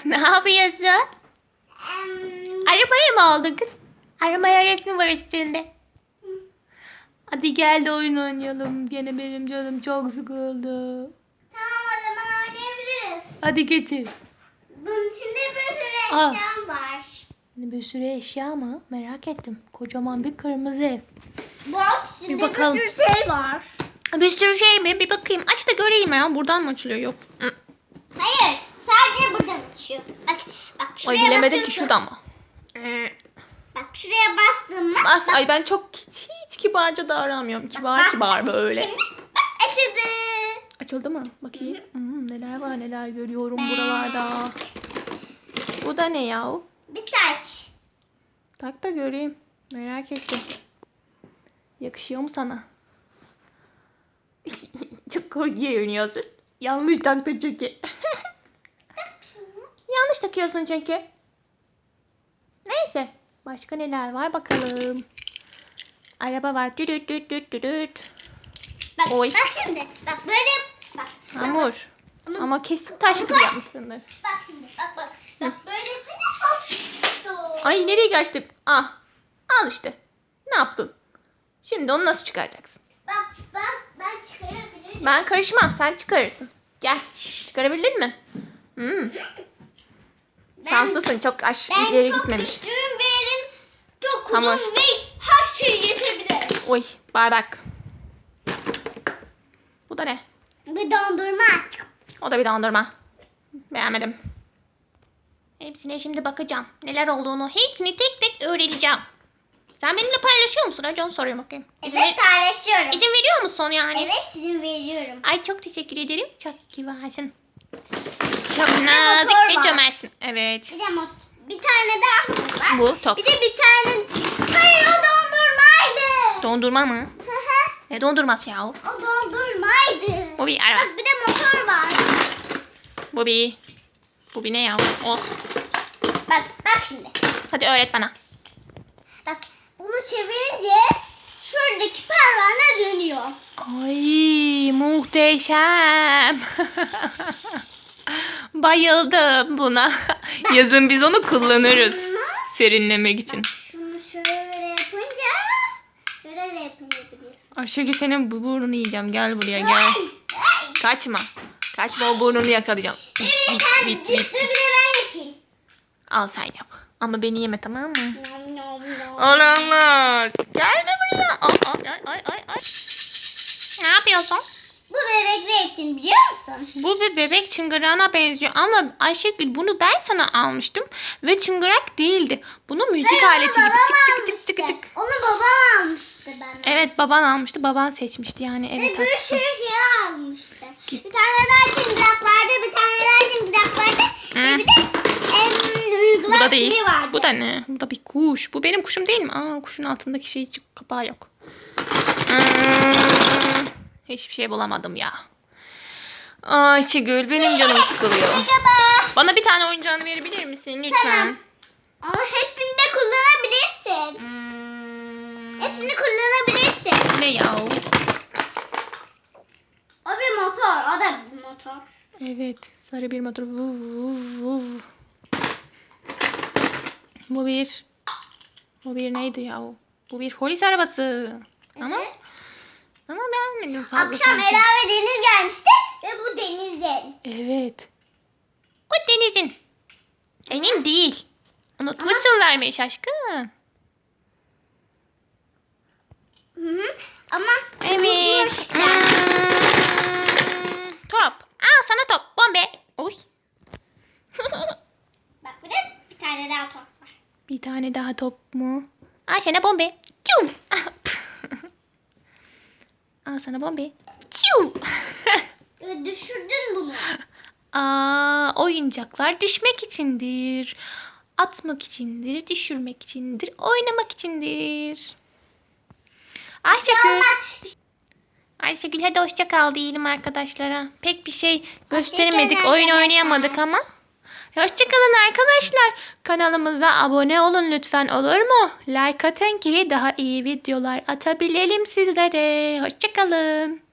ne yapıyorsun? Arabaya mı aldın kız? Arabaya resmi var üstünde. Hadi gel de oyun oynayalım. Gene benim canım çok sıkıldı. Tamam o zaman oynayabiliriz. Hadi getir. Bunun içinde bir sürü Al. eşyam var. Bir sürü eşya mı? Merak ettim. Kocaman bir kırmızı ev. Bak içinde Bir bakalım. bir sürü şey var. Bir sürü şey mi? Bir bakayım. Aç da göreyim ya. Buradan mı açılıyor? Yok. Açıyor. Bak bak Ay şuraya bilemedim ki şuradan mı? Ee, Bak şuraya bastın mı? Bas. Bak, Ay ben çok hiç, hiç kibarca davranmıyorum. Kibar bak. kibar böyle. Şimdi bak açıldı. Açıldı mı? Bakayım. Hmm, neler var neler görüyorum buralarda. Bu da ne yahu? Bir taç. Tak da göreyim. Merak ettim. Yakışıyor mu sana? Çok komik görünüyorsun. Yanlış taktın çünkü. Yanlış takıyorsun çünkü. Neyse. Başka neler var bakalım. Araba var. Düdüt düt düt düt düt. Bak Oy. bak şimdi. Bak böyle bak. Hamur. Onu- Ama kesin taş gibi yapmışsındır. Bak şimdi bak bak. Bak böyle yapınca hop. Ay nereye kaçtık? Ah. Al işte. Ne yaptın? Şimdi onu nasıl çıkaracaksın? Bak bak ben çıkarabilirim. Ben karışmam. Sen çıkarırsın. Gel. Çıkarabildin mi? Hmm. Ben- Şanslısın. Çok aş Ben ileri çok gitmemiş. elim çok uzun Hamur. ve her şeyi yetebilir. Oy bardak. Bu da ne? Bir dondurma. O da bir dondurma. Beğenmedim. Hepsine şimdi bakacağım. Neler olduğunu hepsini tek tek öğreneceğim. Sen benimle paylaşıyor musun? Önce onu sorayım bakayım. İzin, Evet paylaşıyorum. izin veriyor musun yani? Evet sizin veriyorum. Ay çok teşekkür ederim. Çok kibarsın. Çok nazik ve var. cömertsin. Evet. Bir de mo- bir tane daha var. Bu top. Bir de bir tane. Hayır o dondurmaydı. Dondurma mı? Ne dondurması ya? o dondurmaydı. Bu bir araba. Bak bir de motor var. Bir. Bu bir ne ya? Oh. Bak bak şimdi. Hadi öğret bana. Bak bunu çevirince şuradaki pervane dönüyor. Ay muhteşem. Bayıldım buna. Yazın biz onu kullanırız. Serinlemek için. Şunu şöyle yapınca şöyle yapabiliyorsun. Ayşegül senin bu burnunu yiyeceğim. Gel buraya gel. Kaçma. Kaçma o burnunu yakalayacağım. Bit, bit, bit, bit. Al sen yap. Ama beni yeme tamam mı? Olamaz. Gelme buraya. Ay ay ay ay ay. ay. Ne yapıyorsun? Bu bebekler için biliyor musun? Bu bir bebek çıngırağına benziyor ama Ayşegül bunu ben sana almıştım ve çıngırak değildi. Bunu müzik Hayır, aleti gibi tık tık tık tık tık. Onu babam almıştı bana. Evet baban almıştı baban seçmişti yani Ve evet bir haklısın. sürü şey almıştı. Bir tane daha çıngırak vardı, bir tane daha çıngırak vardı. Hı. Ve bir de em, Bu da değil. şeyi vardı. Bu da ne? Bu da bir kuş. Bu benim kuşum değil mi? Aa kuşun altındaki şey çık kapağı yok. Hmm, hiçbir şey bulamadım ya. Ayşegül benim canım sıkılıyor. Bana bir tane oyuncağını verebilir misin lütfen? Tamam. Ama hepsini de kullanabilirsin. Hmm, Hepsini kullanabilirsin. ne ya? O bir motor, o da bir motor. Evet, sarı bir motor. Vuv, vuv, vuv. Bu bir... Bu bir neydi ya? Bu bir polis arabası. Evet. ama beğenmedim fazla Akşam sanki. Ela ve Deniz gelmişti ve bu Deniz'in. Evet. Bu Deniz'in. Senin değil. Unutmuşsun vermeyi şaşkın. Hı hı. Ama Evet. top. Al sana top. Bombe. Oy. Bak bir de bir tane daha top var. Bir tane daha top mu? Al sana bombe. Çum. Al sana bombe. Çum. Ö, Düşürdün bunu. Aa, oyuncaklar düşmek içindir. Atmak içindir, düşürmek içindir, oynamak içindir. Ayşegül. Ayşegül hadi hoşça kal diyelim arkadaşlara. Pek bir şey gösteremedik, Hoşça kalın oyun oynayamadık ama. Hoşçakalın arkadaşlar. Kanalımıza abone olun lütfen olur mu? Like atın ki daha iyi videolar atabilelim sizlere. Hoşçakalın.